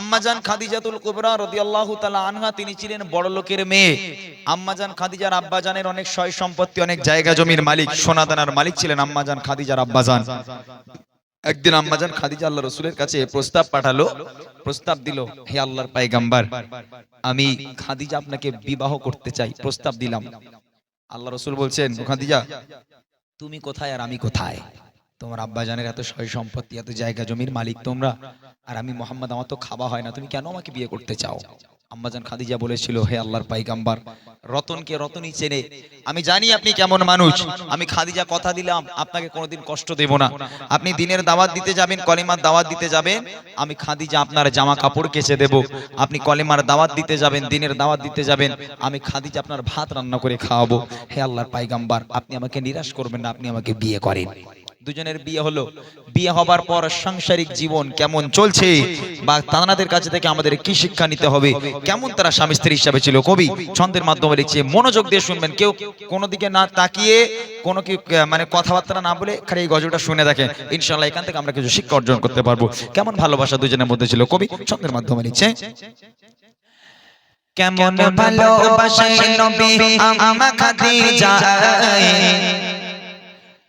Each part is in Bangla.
আম্মাজান খাদিজাতুল কুবরা রাদিয়াল্লাহু তাআলা আনহা, তিনি ছিলেন বড় লোকের মেয়ে। আম্মাজান খাদিজার আব্বাজানের অনেক সয় সম্পত্তি, অনেক জায়গা জমির মালিক, সোনাদানার মালিক ছিলেন আম্মাজান খাদিজার আব্বাজান একদিন আম্মাজান খাদিজা আল্লাহ রসুলের কাছে প্রস্তাব পাঠালো, প্রস্তাব দিল, হে আল্লাহর পায়গাম্বার আমি খাদিজা আপনাকে বিবাহ করতে চাই। প্রস্তাব দিলাম। আল্লাহ রসুল বলছেন খাদিজা, তুমি কোথায় আর আমি কোথায়? তোমার আব্বাজানের এত সয় সম্পত্তি, এত জায়গা, জমির মালিক তোমরা। আর আমি মোহাম্মদ, আমার তো খাওয়া হয় না, তুমি কেন আমাকে বিয়ে করতে চাও? আম্মাজান খাদিজা বলেছিল, হে আল্লাহর পাইগাম্বার, রতনকে রতনই চেনে। আমি জানি আপনি কেমন মানুষ। আমি খাদিজা কথা দিলাম, আপনাকে কোনোদিন কষ্ট দেব না। আপনি দিনের দাওয়াত দিতে যাবেন, কলিমার দাওয়াত দিতে যাবেন। আমি খাদিজা আপনার জামা কাপড় কেচে দেব। আপনি কলিমার দাওয়াত দিতে যাবেন, দিনের দাওয়াত দিতে যাবেন। আমি খাদিজা আপনার ভাত রান্না করে খাওয়াবো। হে আল্লাহর পাইগাম্বার, আপনি আমাকে নিরাশ করবেন না, আপনি আমাকে বিয়ে করেন। দুজনের বিয়ে হলো। বিয়ে হবার পর সাংসারিক জীবন কেমন চলছে বা তানাদের কাছে থেকে আমাদের কি শিক্ষা নিতে হবে? কেমন তারা স্বামী স্ত্রী হিসাবে ছিল? কবি ছন্দের মাধ্যমে লিখছে মনোযোগ দিয়ে শুনবেন কেউ কোনো দিকে না তাকিয়ে কোনো কি মানে কথাবার্তা না বলে খালি এই গজলটা শুনে দেখেন। ইনশাল্লাহ এখান থেকে আমরা কিছু শিক্ষা অর্জন করতে পারব। কেমন ভালোবাসা দুজনের মধ্যে ছিল? কবি ছন্দের মাধ্যমে লিখছে কেমন ভালোবাসে নবী আমা খাদিজা?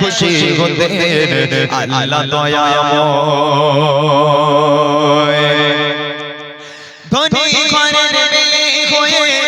খুশি হতে আল্লাহ দয়াময়। ধনী ঘরের হয়ে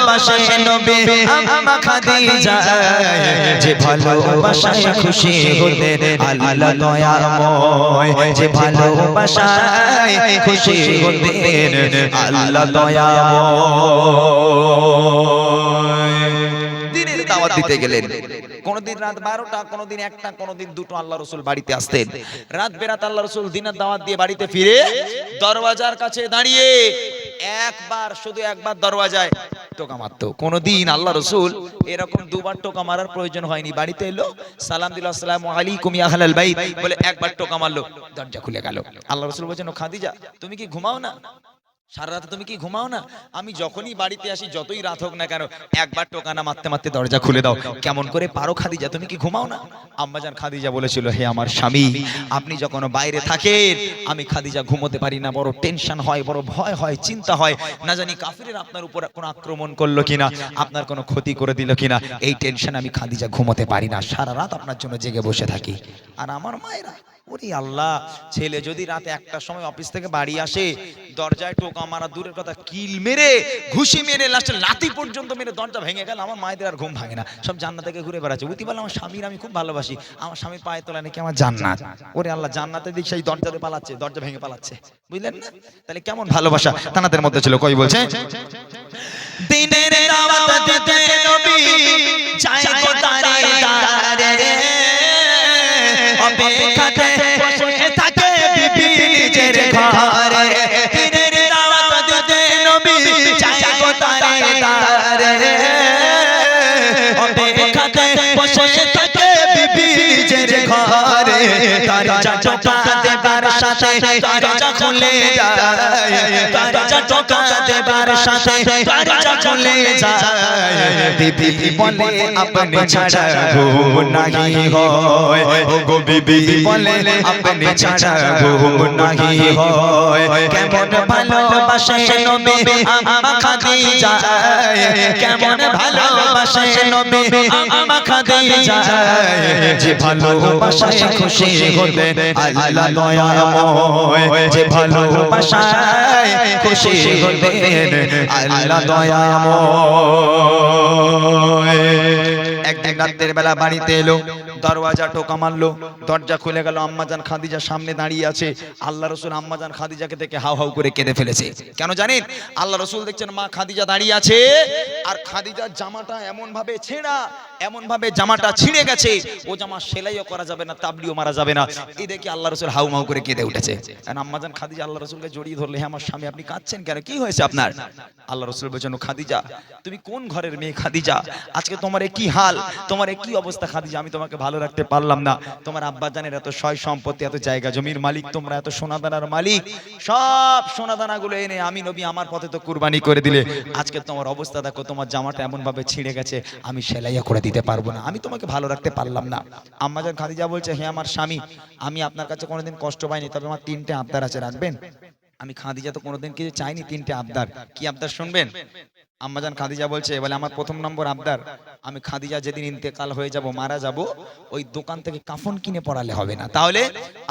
ভালোবাসে নবী খাদিজা। যে খুশি আল্লাহ দয়াময়। যে খুশি আল্লাহ দয়াময়। দিনের দাওয়াত দিতে গেলেন। কোনদিন রাত বারোটা, কোনদিন একটা, কোনদিন দুটো আল্লাহ রসুল বাড়িতে আসতেন। রাত বেরাত আল্লাহ রসুল দিনের দাওয়াত দিয়ে বাড়িতে ফিরে দরওয়াজার কাছে দাঁড়িয়ে একবার, শুধু একবার দরওয়াজায় টোকা মারতো। কোনোদিন আল্লাহ রসুল এরকম দুবার টোকা মারার প্রয়োজন হয়নি। বাড়িতে এলো, সালাম দিল, আসসালাম আলাইকুম ইয়া আহলাল বাইত। বলে একবার টোকা মারলো, দরজা খুলে গেল। আল্লাহ রসুল বলছেন খাদিজা, তুমি কি ঘুমাও না? সারা রাত তুমি কি ঘুমাও না? আমি যখনই বাড়িতে আসি, যতই রাত হোক না কেন, একবার টোকানা মারতে মারতে দরজা খুলে দাও। কেমন করে পারো খাদিজা, তুমি কি ঘুমাও না? আম্মাজান খাদিজা বলেছিল, হে আমার স্বামী, আপনি যখন বাইরে থাকেন, আমি খাদিজা ঘুমোতে পারি না, বড় টেনশন হয়, বড় ভয় হয়, চিন্তা হয়। না জানি কাফিরের আপনার উপর কোনো আক্রমণ করল কিনা, আপনার কোনো ক্ষতি করে দিল কিনা, এই টেনশন আমি খাদিজা ঘুমোতে পারি না। সারা রাত আপনার জন্য জেগে বসে থাকি। আর আমার মায়েরা ওরে আল্লাহ, ছেলে যদি রাতে একটার সময় অফিস থেকে বাড়ি আসে, দরজায় টোকা মারা দূরের কথা, কিল মেরে, ঘুষি মেরে, লাস্টে লাতি পর্যন্ত মেরে দরজা ভেঙে গেল, আমার মায়েদের আর ঘুম ভাঙে না। সব জান্নাত থেকে ঘুরে বেড়াচ্ছে। উতি বলে, আমার স্বামীর আমি খুব ভালোবাসি। আমার স্বামীর পায়ে তোলা, নাকি আমার জান্নাত? ওরে আল্লাহ জান্নাতের দিক সেই দরজাতে পালাচ্ছে, দরজা ভেঙে পালাচ্ছে। বুঝলেন না? তাহলে কেমন ভালোবাসা? তানাদের মধ্যে ছিল, কই বলছে? দিনের দাওয়াত দিতে নবী চাই গো তারে? তারে তার চাচা দেবার সাথে তার চা খুলে যায় টোকা দেবার সাথে দরজা খুলে যায়। বিবি বলে আপনি ছাড়া ঘুম নাহি হয়। ও গো বিবি বলে আপনি ছাড়া ঘুম নাহি হয়। কেমন ভালোবাসে নবী? আমা খাদিজা কেমন ভালোবাসে নবী? আমা খাদিজা যে ভালোবাসায় খুশি হলে আল্লাহ দয়াময় যে ভালোবাসায় খুশি হলে আল্লাহ দয়াময় একদিন রাতের বেলা বাড়িতে এলো দরওয়াজা টোকা মারলো দরজা খুলে গেল আম্মাজান খাদিজা সামনে দাঁড়িয়ে আছে। আল্লাহ রসুল আম্মাজান খাদিজাকে দেখে হাউ হাউ করে কেঁদে ফেলেছে। কেন জানেন? আল্লাহ রসুল দেখছেন মা খাদিজা দাঁড়িয়ে আছে আর খাদিজার জামাটা এমন ভাবে ছেঁড়া এমন ভাবে জামাটা ছিঁড়ে গেছে, ও জামা সেলাইও করা যাবে না, তাবলিও মারা যাবে না। এই দেখে আল্লাহ রসুল হাউ মাউ করে কেঁদে উঠেছে। আম্মাজান খাদিজা আল্লাহ রসুলকে জড়িয়ে ধরলে হ্যাঁ আমার স্বামী, আপনি কাঁদছেন কেন? কি হয়েছে আপনার? আল্লাহ রসুল বলছেন, "ও খাদিজা, তুমি কোন ঘরের মেয়ে খাদিজা? আজকে তোমার কি হাল? তোমার কি অবস্থা খাদিজা? আমি তোমাকে ভালো রাখতে পারলাম না। তোমার আব্বা জানের এত সয় সম্পত্তি, এত জায়গা জমির মালিক, তোমরা এত সোনাদানার মালিক। সব সোনাদানাগুলো এনে আমি নবী আমার পথে তো কুরবানি করে দিলে। আজকে তোমার অবস্থা দেখো, তোমার জামাটা এমন ভাবে ছিঁড়ে গেছে, আমি সেলাইয়া করে দিতে পারব না। আমি তোমাকে ভালো রাখতে পারলাম না। আম্মাজান খাদিজা বলছে হ্যাঁ আমার স্বামী, আমি আপনার কাছে কোনোদিন কষ্ট পাইনি, তবে আমার তিনটে আবদার আছে, রাখবেন? আমি খাদিজা তো কোনোদিন কিছু চাইনি, তিনটে আবদার। কি আবদার শুনবেন? আম্মাজান খাদিজা বলছে বলে আমার প্রথম নম্বর আবদার, আমি খাদিজা যেদিন ইন্তেকাল হয়ে যাব, মারা যাব, ওই দোকান থেকে কাফন কিনে পড়ালে হবে না। তাহলে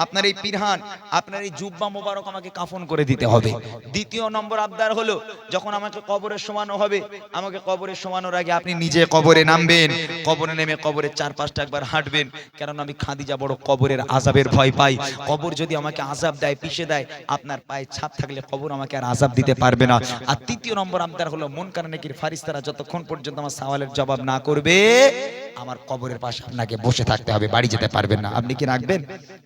আপনার এই পিরহান, আপনার এই জুব্বা মোবারক আমাকে কাফন করে দিতে হবে। দ্বিতীয় নম্বর আবদার হলো, যখন আমাকে কবরে শোয়ানো হবে, আমাকে কবরে শোয়ানোর আগে আপনি নিজে কবরে নামবেন, কবরে নেমে কবরের চার পাঁচটা একবার হাঁটবেন, কেননা আমি খাদিজা বড় কবরের আজাবের ভয় পাই। কবর যদি আমাকে আজাব দেয়, পিষে দেয়, আপনার পায়ে ছাপ থাকলে কবর আমাকে আর আজাব দিতে পারবে না। আর তৃতীয় নম্বর আবদার হলো, মন কারণে কি ফারিস্তারা যতক্ষণ পর্যন্ত আমার সওয়ালের জবাব না করবে, আমার কবরের পাশে আপনাকে বসে থাকতে হবে, বাড়ি যেতে পারবেন না। আপনি কি রাখবেন?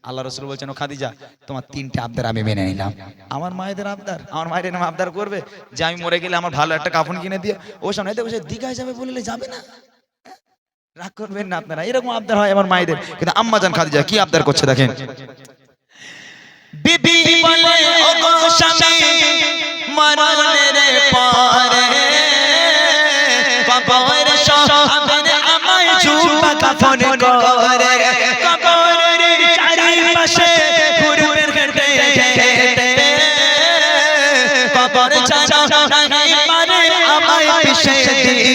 আল্লাহ রসুল বলছেন, ও খাদিজা, তোমার তিনটে আবদার আমি মেনে নিলাম। আমার মায়েদের আবদার, আমার মায়ের নাম আবদার করবে যে আমি মরে গেলে আমার ভালো একটা কাফন কিনে দিয়ে, ও সামনে দেখো সে দীঘায় যাবে বললে যাবে না। রাগ করবেন না আপনারা, এরকম আবদার হয় আমার মায়েদের। কিন্তু আম্মা জান খাদিজা কি আবদার করছে দেখেন। বিবি বলে, ও স্বামী, মরণের পরে কাফন করে। কবরের চারিপাশে হেঁটে হেঁটে কবর ছাড়া নাই পারে আমায় পিছে দিতে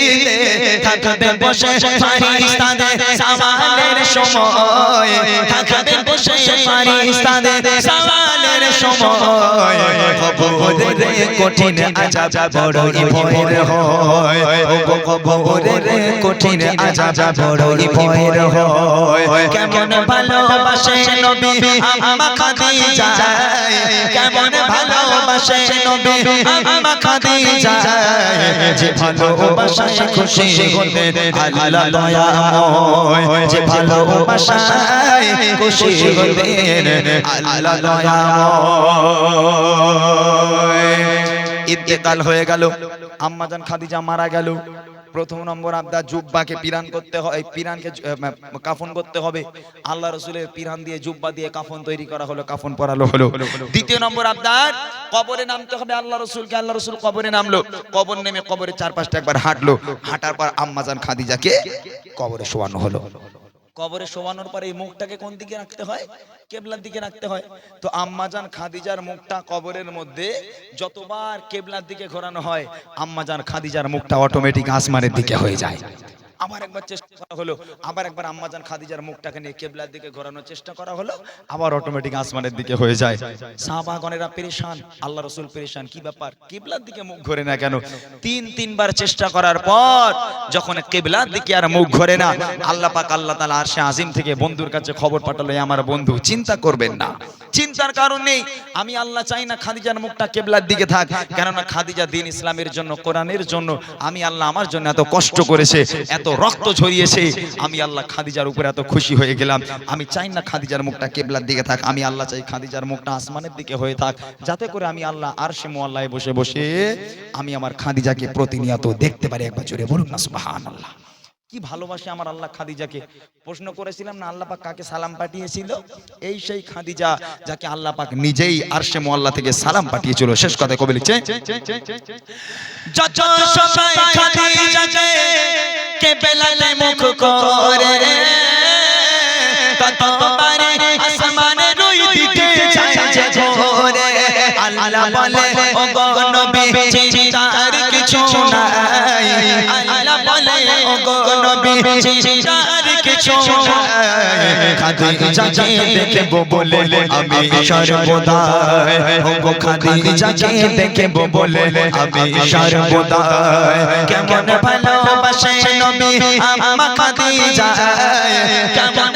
থাকবে বসে ফারিস্তাদের সওয়ালের সময়। থাকবে বসে ফারিস্তাদের সওয়ালের সময়। কবরের কঠিন আজাব বড়ই ভয়ের হয়। কবরের কঠিন আজাব বড়ই ভয়ের হয়। কেমন ভালোবাসে নবী? আমা খাদিজা। কেমন ভালোবাসে নবী? আমা খাদিজা। যে ভালোবাসায় খুশি হতে আল্লাহ দয়াময়। যে ভালোবাসায় খুশি হতে আল্লাহ দয়াময়। ইন্তেকাল হয়ে গেল আম্মাজান খাদিজা মারা গেল। প্রথম নম্বর আবদার জুব্বাকে পিরান করতে হয় পিরানকে কাফন করতে হবে। আল্লাহ রসুলের পিরান দিয়ে জুব্বা দিয়ে কাফন তৈরি করা হলো, কাফন পরালো হলো। দ্বিতীয় নম্বর আবদার কবরে নামতে হবে আল্লাহ রসুলকে, আল্লাহ রসুল কবরে নামলো। কবর নেমে কবরে চার পাঁচটা একবার হাঁটলো। হাঁটার পর আম্মাজান খাদিজাকে কবরে শোয়ানো হলো। কবরে শোয়ানোর পরে এই মুখটাকে কোন দিকে রাখতে হয়? কেবলার দিকে রাখতে হয়। তো আম্মাজান খাদিজার মুখটা কবরের মধ্যে যতবার কেবলার দিকে ঘোরানো হয় আম্মাজান খাদিজার মুখটা অটোমেটিক আসমানের দিকে হয়ে যায়। আবার একবার চেষ্টা করা হলো। আবার একবার আম্মাজান খাদিজার মুখটাকে নিয়ে কেবলার দিকে ঘোরানোর চেষ্টা করা হলো, আবার অটোমেটিক আসমানের দিকে হয়ে যায়। সাহাবাগণেরা পেরেশান, আল্লাহ রসুল পেরেশান, কি ব্যাপার? কেবলার দিকে মুখ ঘোরে না কেন? তিন, তিনবার চেষ্টা করার পর যখন কেবলার দিকে আর মুখ ঘোরে না, আল্লাহ পাক আল্লাহ তাআলা আরশে আজিম থেকে বন্ধুর কাছে খবর পাঠালো আমার বন্ধু, চিন্তা করবেন না। চিন্তার কারণ নেই। আমি আল্লাহ চাই না খাদিজার মুখটা কেবলার দিকে থাক। কেননা খাদিজা দিন ইসলামের জন্য, কোরআনের জন্য, আমি আল্লাহ আমার জন্য এত কষ্ট করেছে, এত রক্ত ঝরিয়েছে, আমি আল্লাহ খাদিজার উপরে এত খুশি হয়ে গেলাম। আমি চাই না খাদিজার মুখটা কেবলার দিকে থাক। আমি আল্লাহ চাই খাদিজার মুখটা আসমানের দিকে হয়ে থাক। যাতে করে আমি আল্লাহ আর সে মোয়াল্লায় বসে বসে আমি আমার খাদিজাকে প্রতিনিয়ত দেখতে পারি। একবার জোরে বলুন না, সুবহানাল্লাহ। কি ভালোবাসে আমার আল্লাহ খাদিজাকে প্রশ্ন করেছিলাম না আল্লাহ পাক কাকে সালাম পাঠিয়েছিল এই সেই খাদিজা যাকে আল্লাহ পাক নিজেই আরশে মোয়াল্লা থেকে সালাম পাঠিয়েছিল শেষ কথা কবে লিখছে যত সময় খাদিজাকে কে বেলালে মুখ করে খাদিজাকে দেখব বলে আমি সর্বদা ও গো খাদিজাকে দেখব বলে আমি সর্বদা কেমন ভালোবাসে নবী আমা খাদিজা কেমন